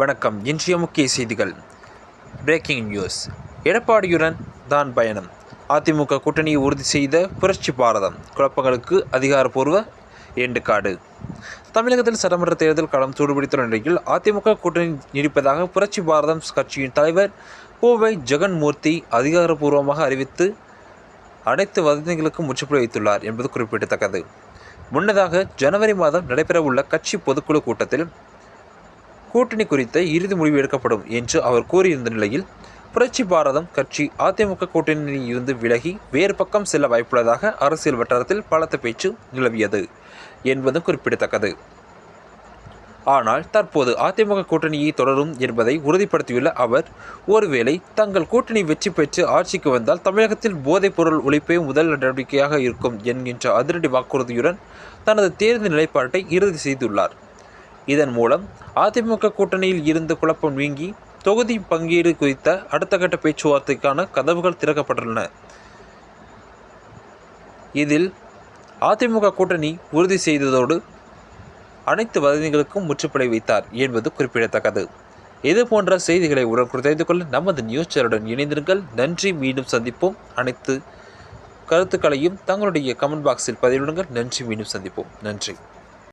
வணக்கம். இன்றைய முக்கிய செய்திகள். பிரேக்கிங் நியூஸ் எடப்பாடியுடன் தான் பயணம். அதிமுக கூட்டணியை உறுதி செய்த புரட்சி பாரதம். குழப்பங்களுக்கு அதிகாரப்பூர்வ ஏண்டுக்காடு தமிழகத்தில் சட்டமன்ற தேர்தல் களம் சூடுபிடித்துள்ள நிலையில் அதிமுக கூட்டணி நீடிப்பதாக புரட்சி பாரதம் கட்சியின் தலைவர் கோவை ஜெகன்மூர்த்தி அதிகாரப்பூர்வமாக அறிவித்து அனைத்து வதந்திகளுக்கும் முற்றுப்புள்ளி வைத்துள்ளார் என்பது குறிப்பிடத்தக்கது. முன்னதாக ஜனவரி மாதம் நடைபெறவுள்ள கட்சி பொதுக்குழு கூட்டத்தில் கூட்டணி குறித்த இறுதி முடிவு எடுக்கப்படும் என்று அவர் கூறியிருந்த நிலையில் புரட்சி பாரதம் கட்சி அதிமுக கூட்டணியில் இருந்து விலகி வேறு பக்கம் செல்ல வாய்ப்புள்ளதாக அரசியல் வட்டாரத்தில் பலத்த பேச்சு நிலவியது என்பது குறிப்பிடத்தக்கது. ஆனால் தற்போது அதிமுக கூட்டணியை தொடரும் என்பதை உறுதிப்படுத்தியுள்ள அவர் ஒருவேளை தங்கள் கூட்டணி வெற்றி பெற்று ஆட்சிக்கு வந்தால் தமிழகத்தில் போதைப்பொருள் ஒழிப்பே முதல் நடவடிக்கையாக இருக்கும் என்கின்ற அதிரடி வாக்குறுதியுடன் தனது தேர்தல் நிலைப்பாட்டை இறுதி செய்துள்ளார். இதன் மூலம் அதிமுக கூட்டணியில் இருந்து குழப்பம் நீங்கி தொகுதி பங்கீடு குறித்த அடுத்த கட்ட பேச்சுவார்த்தைக்கான கதவுகள் திறக்கப்பட்டுள்ளன. இதில் அதிமுக கூட்டணி உறுதி செய்ததோடு அனைத்து வதந்திகளுக்கும் முற்றுப்புள்ளி வைத்தார் என்பது குறிப்பிடத்தக்கது. இது போன்ற செய்திகளை உடனுக்குடன் தெரிந்து கொள்ள நமது நியூஸ் சேனலுடன் இணைந்திருங்கள். நன்றி. மீண்டும் சந்திப்போம். அனைத்து கருத்துக்களையும் தங்களுடைய கமெண்ட் பாக்ஸில் பதிவிடுங்கள். நன்றி. மீண்டும் சந்திப்போம். நன்றி.